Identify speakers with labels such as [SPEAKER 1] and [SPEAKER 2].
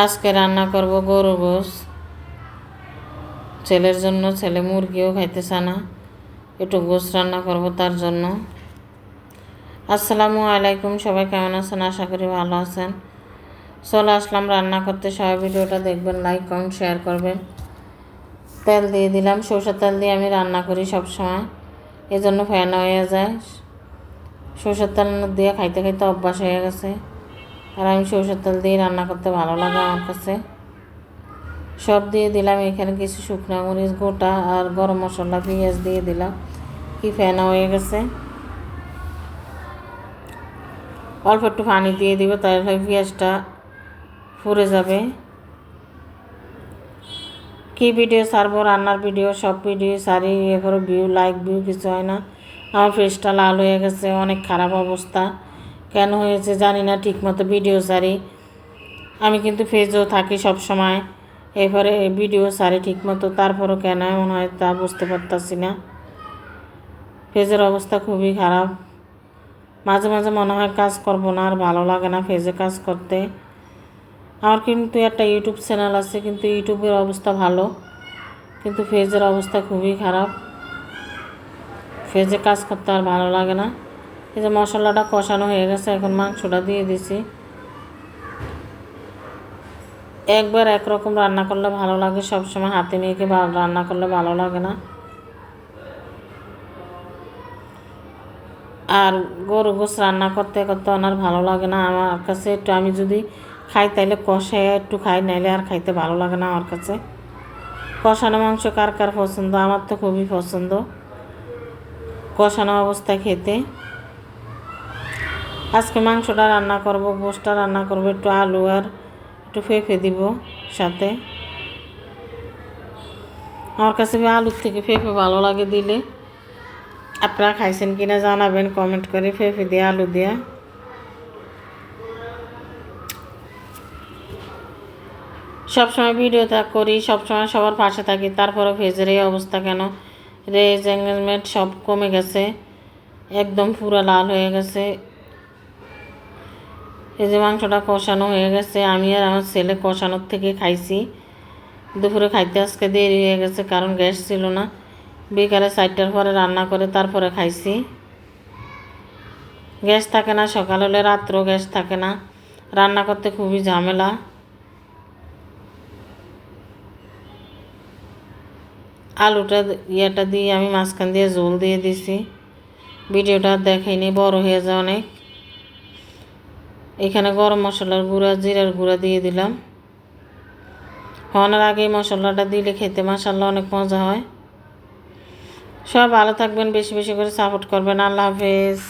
[SPEAKER 1] আজকে রান্না করব গরু গোস ছেলের জন্য ছেলে মুরগিও খাইতেছে না। একটু গোস রান্না করব তার জন্য। আসসালামু আলাইকুম, সবাই কেমন আছেন? আশা করি ভালো আছেন। চলে আসলাম রান্না করতে। সবাই ভিডিওটা দেখবেন লাইক কমেন্ট শেয়ার করবেন। তেল দিয়ে দিলাম। সরষের তেল দিয়ে আমি রান্না করি সব সময় এই জন্য ফ্যান হয়ে যায়। সরষের তেল দিয়ে খাইতে খাইতে অভ্যাস হয়ে গেছে। আর আমি সরষের তেল দিয়ে রান্না করতে ভালো লাগে আমার কাছে। সব দিয়ে দিলাম, এখানে কিছু শুকনো মরিচ গোটা আর গরম মশলা পেঁয়াজ দিয়ে দিলাম। কি ফেনা হয়ে গেছে। অল্প একটু পানি দিয়ে দিব, তাহলে পেঁয়াজটা ফুরে যাবে। কি ভিডিও ছাড়বো, রান্নার ভিডিও, সব ভিডিও সারি এ করে ভিউ লাইক ভিউ কিছু হয় না। আমার ফেসটা লাল হয়ে গেছে, অনেক খারাপ অবস্থা। কেন হয়েছে জানি না, ঠিকমতো ভিডিও সারি। আমি কিন্তু ফেজও থাকি সব সময় এবারে ভিডিও সারি ঠিকমতো, তারপরও কেন এমন হয় তা বুঝতে পারতাছি না। ফেজের অবস্থা খুবই খারাপ। মাঝে মাঝে মনে হয় কাজ করব না, আর ভালো লাগে না ফেজে কাজ করতে। আমার কিন্তু একটা ইউটিউব চ্যানেল আছে, কিন্তু ইউটিউবের অবস্থা ভালো। কিন্তু ফেজের অবস্থা খুবই খারাপ। ফেজে কাজ করতে আর ভালো লাগে না। এই যে মশলাটা কষানো হয়ে গেছে, এখন মাংসটা দিয়ে দিছি। একবার একরকম রান্না করলে ভালো লাগে, সবসময় হাতে মেখে রান্না করলে ভালো লাগে না। আর গরু গোস রান্না করতে করতে ওনার ভালো লাগে না, আমার কাছে একটু আমি যদি খাই তাইলে কষায় একটু খাই, নাইলে আর খাইতে ভালো লাগে না আমার কাছে। কষানো মাংস কার কার পছন্দ? আমার তো খুবই পছন্দ। কষানো অবস্থায় খেতে। আজকে মাংসটা রান্না করব গোসটা রান্না করব, একটু আলু আর একটু ফেঁপে দিব সাথে। আমার কাছে আলুর থেকে ফেঁপে ভালো লাগে দিলে। আপনারা খাইছেন কিনা জানাবেন কমেন্ট করে ফেঁপে দিয়ে আলু দিয়া। সবসময় ভিডিওটা করি, সবসময় সবার পাশে থাকি তারপরে ফেজের এই অবস্থা কেন? রেজ, এঙ্গেজমেন্ট সব কমে গেছে, একদম পুরো লাল হয়ে গেছে। এই যে মাংসটা কষানো হয়ে গেছে, আমি আর আমার ছেলে কষানোর থেকে খাইছি। দুপুরে খাইতে আজকে দেরি হয়ে গেছে, কারণ গ্যাস ছিল না। বিকালে চারটার পরে রান্না করে তারপরে খাইছি। গ্যাস থাকে না, সকাল হলে রাত্রেও গ্যাস থাকে না। রান্না করতে খুবই ঝামেলা। আলুটা ইয়েটা দিয়ে আমি মাঝখান দিয়ে জল দিয়ে দিছি। ভিডিওটা দেখাইনি, বড় হয়ে যায় অনেক এখানে গরম মশলার গুঁড়া, জিরার গুঁড়া দিয়ে দিলাম। হওয়ানোর আগে মশলাটা দিলে খেতে মশাল্লা অনেক মজা হয়। সব ভালো থাকবেন, বেশি বেশি করে সাপোর্ট করবেন। আল্লাহ হাফেজ।